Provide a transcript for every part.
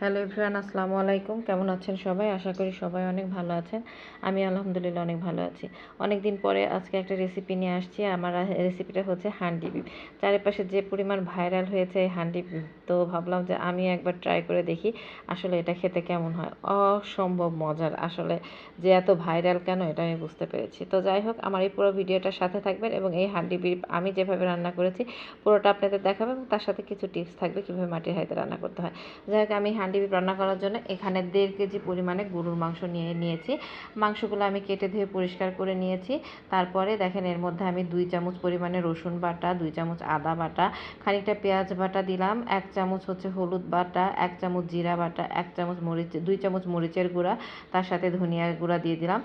Hello everyone, আসসালামু আলাইকুম। কেমন আছেন সবাই? আশা করি সবাই অনেক ভালো আছেন। আমি আলহামদুলিল্লাহ অনেক ভালো আছি। অনেক দিন পরে আজকে একটা রেসিপি নিয়ে আসছি। আমার রেসিপিটা হচ্ছে হান্ডি বিপ। চারিপাশে যে পরিমাণ ভাইরাল হয়েছে এই হান্ডি বিপ, তো ভাবলাম যে আমি একবার ট্রাই করে দেখি, আসলে এটা খেতে কেমন হয়? অসম্ভব মজার। আসলে যে এত ভাইরাল কেন, এটা আমি বুঝতে পেরেছি। তো যাই হোক, আমার এই পুরো ভিডিওটার সাথে থাকবেন এবং এই হান্ডি বিপ আমি যেভাবে রান্না করেছি, পুরোটা আপনাদের দেখাবো এবং তার সাথে কিছু টিপস থাকবে কীভাবে মাটির হাইতে রান্না করতে হয়। যাই হোক, আমি হান্ডি রান্না করার জন্য এখানে দেড় কেজি পরিমাণে গরুর মাংস নিয়ে নিয়েছি। মাংসগুলো আমি কেটে ধুয়ে পরিষ্কার করে নিয়েছি। তারপরে দেখেন এর মধ্যে আমি দুই চামচ পরিমাণে রসুন বাটা, দুই চামচ আদা বাটা, খানিকটা পেঁয়াজ বাটা দিলাম, এক চামচ হচ্ছে হলুদ বাটা, এক চামচ জিরা বাটা, এক চামচ মরিচ, দুই চামচ মরিচের গুঁড়া, তার সাথে ধনিয়ার গুঁড়া দিয়ে দিলাম।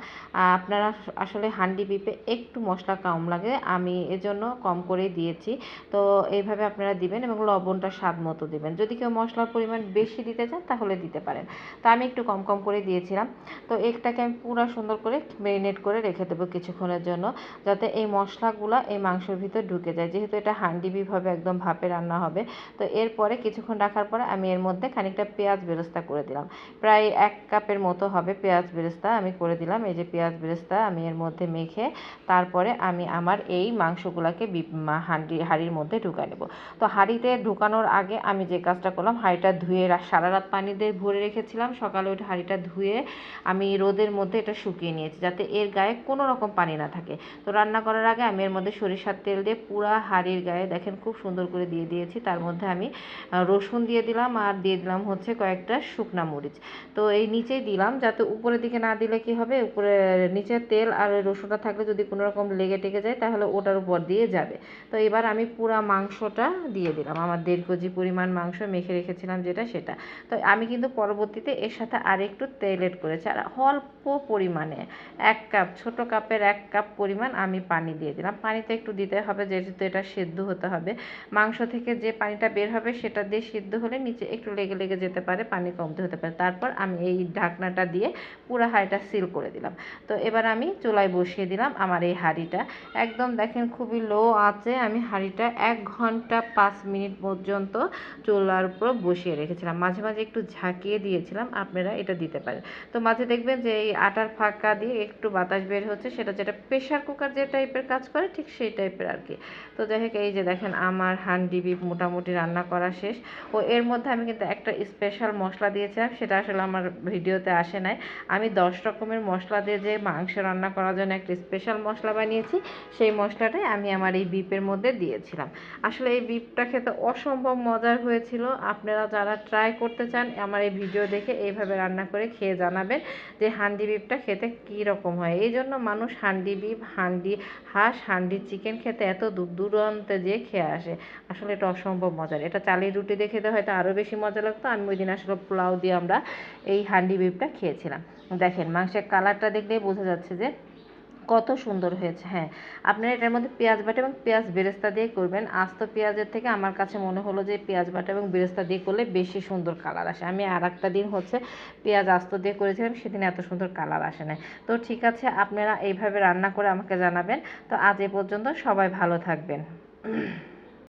আপনারা আসলে হান্ডি পিপে একটু মশলা কম লাগে, আমি এজন্য কম করেই দিয়েছি। তো এইভাবে আপনারা দিবেন এবং লবণটা স্বাদ মতো দেবেন। যদি কেউ মশলার পরিমাণ বেশি দিতে চান তাহলে দিতে পারেন। তো আমি একটু কম কম করে দিয়েছিলাম। তো এটাকে আমি পুরো সুন্দর করে ম্যারিনেট করে রেখে দেবো কিছুক্ষণের জন্য, যাতে এই মশলাগুলো এই মাংসের ভিতর ঢুকে যায়। যেহেতু এটা হান্ডি বিভাবে একদম ভাপে রান্না হবে, তো এরপরে কিছুক্ষণ রাখার পরে আমি এর মধ্যে খানিকটা পেঁয়াজ বেরেস্তা করে দিলাম। প্রায় এক কাপের মতো হবে পেঁয়াজ বেরেস্তা আমি করে দিলাম। এই যে পেঁয়াজ বেরেস্তা আমি এর মধ্যে মেখে তারপরে আমি আমার এই মাংসগুলোকে হাঁড়ি হাঁড়ির মধ্যে ঢুকাই নেব। তো হাঁড়িতে ঢুকানোর আগে আমি যে কাজটা করলাম, হাঁড়িটা ধুয়ে সারা পানি দিয়ে ভরে রেখেছিলাম। সকালে ওই হাঁড়িটা ধুয়ে আমি রোদের মধ্যে এটা শুকিয়ে নিয়েছি যাতে এর গায়ে কোনো রকম পানি না থাকে। তো রান্না করার আগে আমি এর মধ্যে সরিষার তেল দিয়ে পুরা হাঁড়ির গায়ে দেখেন খুব সুন্দর করে দিয়ে দিয়েছি। তার মধ্যে আমি রসুন দিয়ে দিলাম আর দিয়ে দিলাম হচ্ছে কয়েকটা শুকনা মরিচ। তো এই নিচেই দিলাম যাতে উপরের দিকে না দিলে কি হবে? উপরে নিচে তেল আর রসুনটা থাকলে যদি কোনো রকম লেগে টেগে যায় তাহলে ওটার উপর দিয়ে যাবে। তো এবার আমি পুরা মাংসটা দিয়ে দিলাম। আমার দেড় কেজি পরিমাণ মাংস মেখে রেখেছিলাম যেটা সেটা। তো আমি কিন্তু পরবর্তীতে এর সাথে আর একটু তেল এড করেছি। আর অল্প পরিমাণে, এক কাপ ছোট কাপের এক কাপ পরিমাণ আমি পানি দিয়ে দিলাম। পানিতে একটু দিতে হবে, যেহেতু এটা সেদ্ধ হতে হবে। মাংস থেকে যে পানিটা বের হবে সেটা দিয়ে সিদ্ধ হলে নিচে একটু লেগে লেগে যেতে পারে, পানি কমতে হতে পারে। তারপর আমি এই ঢাকনাটা দিয়ে পুরো হাঁড়িটা সিল করে দিলাম। তো এবার আমি চুলায় বসিয়ে দিলাম আমার এই হাঁড়িটা। একদম দেখেন খুবই লো আছে, আমি হাঁড়িটা এক ঘণ্টা পাঁচ মিনিট পর্যন্ত চুলার উপর বসিয়ে রেখেছিলাম। মাঝে মাঝে একটু ঝাঁকিয়ে দিয়েছিলাম, আপনারা এটা দিতে পারেন। তো মাঝে দেখবেন যে এই আটার ফাঁকা দিয়ে একটু বাতাস বের হচ্ছে, সেটা যেটা প্রেশার কুকার যে টাইপের কাজ করে, ঠিক সেই টাইপের আর কি তো যাই হোক, এই যে দেখেন আমার হান্ডি বিপ মোটামুটি রান্না করা শেষ। ও এর মধ্যে আমি কিন্তু একটা স্পেশাল মশলা দিয়েছিলাম, সেটা আসলে আমার ভিডিওতে আসে নাই। আমি দশ রকমের মশলা দিয়ে যে মাংস রান্না করার জন্য একটা স্পেশাল মশলা বানিয়েছি, সেই মশলাটাই আমি আমার এই বিপের মধ্যে দিয়েছিলাম। আসলে এই বিপটা খেতে অসম্ভব মজার হয়েছিল। আপনারা যারা ট্রাই করতে চান, আমার এই ভিডিও দেখে এইভাবে রান্না করে খেয়ে জানাবেন যে হান্ডি বিপটা খেতে কী রকম হয়। এই জন্য মানুষ হান্ডি বিপ হান্ডি হাঁস, হান্ডি চিকেন খেতে এত দূর দূরান্তে যেয়ে খেয়ে আসে। আসলে এটা অসম্ভব মজার। এটা চালের রুটি দিয়ে খেতে হয়তো আরও বেশি মজা লাগতো। আমি ওই দিন আসলে পোলাও দিয়ে আমরা এই হান্ডি বিপটা খেয়েছিলাম। দেখেন, মাংসের কালারটা দেখলেই বোঝা যাচ্ছে যে কত সুন্দর হয়েছে হ্যাঁ। আপনারা এটার মধ্যে পেঁয়াজ বাটা এবং পেঁয়াজ বেরেস্তা দিয়ে করবেন। আস্ত পেঁয়াজের থেকে আমার কাছে মনে হলো যে পেঁয়াজ বাটা এবং বেরেস্তা দিয়ে করলে বেশি সুন্দর কালার আসে। আমি আর একটা দিন হচ্ছে পেঁয়াজ আস্ত দিয়ে করেছিলাম, সেদিন এত সুন্দর কালার আসে না তো ঠিক আছে, আপনারা এইভাবে রান্না করে আমাকে জানাবেন। তো আজ এ পর্যন্ত সবাই ভালো থাকবেন।